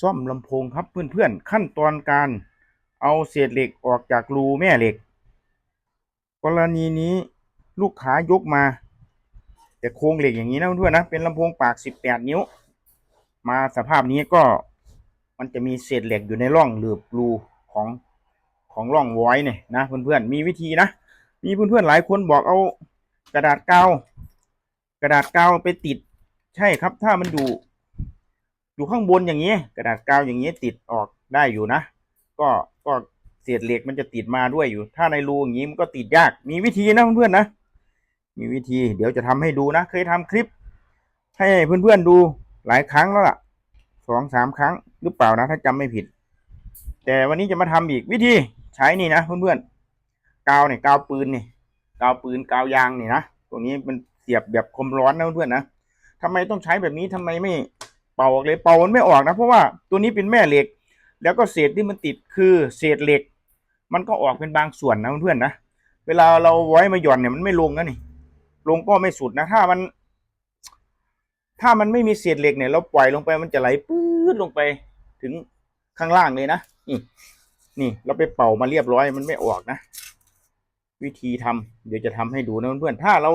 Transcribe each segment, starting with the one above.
ซ่อมลำโพงครับเพื่อนๆ ขั้นตอนการเอาเศษเหล็กออกจากรูแม่เหล็ก กรณีนี้ลูกค้ายกมา แต่โครงเหล็กอย่างนี้นะเพื่อนๆนะเป็นลำโพงปาก 18 นิ้ว มาสภาพนี้ก็มันจะมีเศษเหล็กอยู่ในร่องหลืบรูของของร่องไว้เนี่ยนะเพื่อนๆมีวิธีนะมีเพื่อนๆหลายคนบอกเอากระดาษกาวกระดาษกาวไปติด ใช่ครับถ้ามันอยู่ อยู่ข้างบนอย่างนี้ กระดาษกาวอย่างนี้ติดออกได้อยู่นะ ก็ก็เศษเหล็กมันจะติดมาด้วยอยู่ ถ้าในรูอย่างนี้มันก็ติดยาก มีวิธีนะเพื่อนๆนะ มีวิธีเดี๋ยวจะทำให้ดูนะ เคยทำคลิป ให้เพื่อนๆดูหลายครั้งแล้วล่ะสองสามครั้งหรือเปล่านะ ถ้าจำไม่ผิด แต่วันนี้จะมาทำอีกวิธีใช้นี่นะเพื่อนๆกาวเนี่ยกาวปืนนี่กาวปืนกาวยางนี่นะตัวนี้มันเสียบแบบคมร้อนนะเพื่อนๆนะทำไมต้องใช้แบบนี้ทำไมไม่ เป่าออกเลยเป่ามันไม่ออกนะ เพราะว่าตัวนี้เป็นแม่เหล็ก แล้วก็เศษที่มันติดคือเศษเหล็ก มันก็ออกเป็นบางส่วนนะเพื่อนๆนะเวลาเราไว้มาหย่อนเนี่ยมันไม่ลงนะนี่ ลงก็ไม่สุดนะ ถ้ามัน ถ้ามันไม่มีเศษเหล็กเนี่ย เราปล่อยลงไปมันจะไหลปื๊ดลงไปถึงข้างล่างเลยนะนี่นี่เราไปเป่ามาเรียบร้อยมันไม่ออกนะวิธีทำเดี๋ยวจะทำให้ดูนะเพื่อนๆถ้าเรา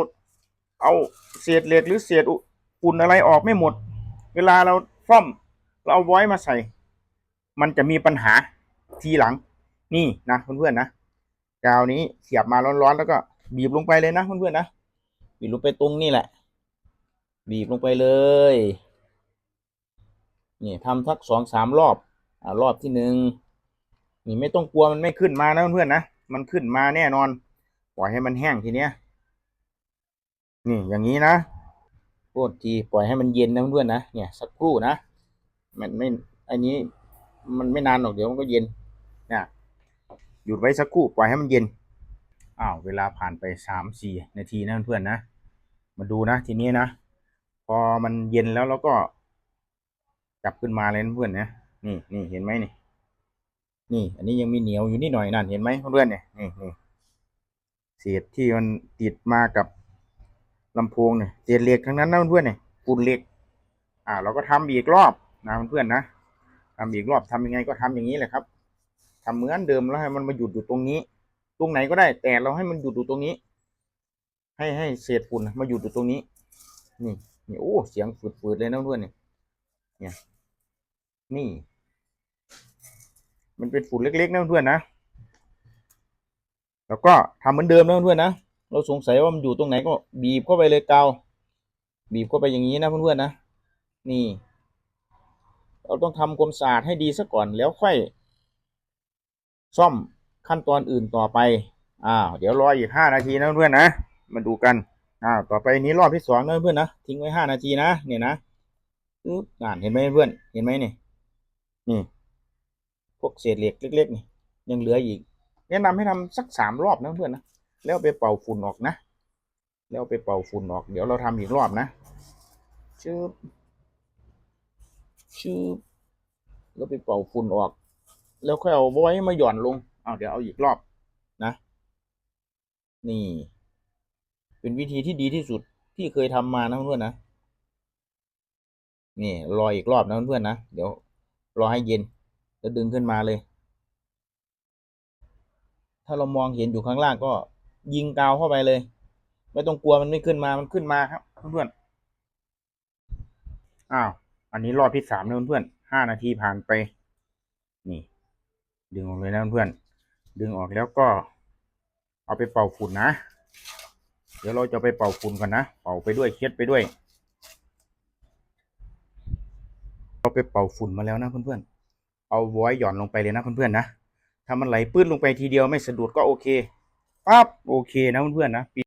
เอาเศษเหล็กหรือเศษอุ่นอะไรออกไม่หมด เวลาเราซ่อม เราเอาไว้มาใส่ มันจะมีปัญหาทีหลัง นี่นะเพื่อนๆนะกาวนี้เสียบมาร้อนๆแล้วก็บีบลงไปเลยนะเพื่อนๆนะบีบลงไปตรงนี่แหละ บีบลงไปเลยนี่ทำสักสองสามรอบอ่ารอบที่หนึ่งนี่ไม่ต้องกลัวมันไม่ขึ้นมานะเพื่อนๆนะมันขึ้นมาแน่นอน ปล่อยให้มันแห้งทีเนี้ย นี่อย่างนี้นะ โทษทีปล่อยให้มันเย็นนะเพื่อนนะเนี่ยสักครู่นะมันไม่อันนี้มันไม่นานหรอกเดี๋ยวมันก็เย็นเนี่ยหยุดไว้สักครู่ปล่อยให้มันเย็นอ้าวเวลาผ่านไปสามสี่นาทีนะเพื่อนนะมาดูนะทีนี้นะพอมันเย็นแล้วเราก็จับขึ้นมาเลยเพื่อนนะนี่นี่เห็นไหมนี่นี่ อันนี้ยังมีเหนียวอยู่นิดหน่อยนั่นเห็นไหมเพื่อนเนี่ยนี่นี่เศษที่มันติดมากับ ลำโพงเนี่ยเศษเหล็กทั้งนั้นนะเพื่อนๆเนี่ยฝุ่นเหล็ก อ่า เราก็ทำอีกรอบนะเพื่อนๆนะทำอีกรอบทำยังไงก็ทำอย่างนี้แหละครับทำเหมือนเดิมแล้วให้มันมาหยุดอยู่ตรงนี้ ตรงไหนก็ได้ แต่เราให้มันหยุดอยู่ตรงนี้ ให้ให้เศษฝุ่นมาหยุดอยู่ตรงนี้ นี่นี่โอ้เสียงฝืดๆเลยนะเพื่อนเนี่ยเนี่ยนี่ มันเป็นฝุ่นเล็กๆนะเพื่อนนะ แล้วก็ทำเหมือนเดิมนะเพื่อนนะ เราสงสัยว่ามันอยู่ตรงไหนก็บีบเข้าไปเลยกาว บีบเข้าไปอย่างนี้นะเพื่อนๆนะ นี่ เราต้องทำความสะอาดให้ดีซะก่อนแล้วค่อย ซ่อมขั้นตอนอื่นต่อไปอ้าวเดี๋ยวรออีกห้านาทีนะเพื่อนๆนะ มาดูกันอ้าวต่อไปนี้รอบที่สองนะเพื่อนๆนะทิ้งไว้ห้านาทีนะเนี่ยนะอึ๊บอ่านเห็นไหมเพื่อนเห็นไหมนี่นี่พวกเศษเหล็กเล็กๆนี่ยังเหลืออีกแนะนำให้ทำสักสามรอบนะเพื่อนนะ แล้วไปเป่าฝุ่นออกนะ แล้วไปเป่าฝุ่นออก เดี๋ยวเราทำอีกรอบนะชืบชืบแล้วไปเป่าฝุ่นออก แล้วค่อยเอาไว้มาหย่อนลงเอาเดี๋ยวเอาอีกรอบนะ นี่ เป็นวิธีที่ดีที่สุดที่เคยทำมานะเพื่อนนะนี่รออีกรอบนะเพื่อนนะเดี๋ยวรอให้เย็นแล้วดึงขึ้นมาเลย ถ้าเรามองเห็นอยู่ข้างล่างก็ ยิงกาวเข้าไปเลย ไม่ต้องกลัวมันไม่ขึ้นมามันขึ้นมาครับเพื่อนๆอ้าวอันนี้รอบที่สามนะเพื่อนๆห้านาทีผ่านไป นี่ ดึงออกเลยนะเพื่อนๆดึงออกแล้วก็ เอาไปเป่าฝุ่นนะ เดี๋ยวเราจะไปเป่าฝุ่นกันนะเป่าไปด้วยเช็ดไปด้วยเราไปเป่าฝุ่นมาแล้วนะเพื่อนๆเอาไว้หย่อนลงไปเลยนะเพื่อนๆนะถ้ามันไหลปื้ดลงไปทีเดียวไม่สะดุดก็โอเค ปั๊บโอเคนะเพื่อนๆนะ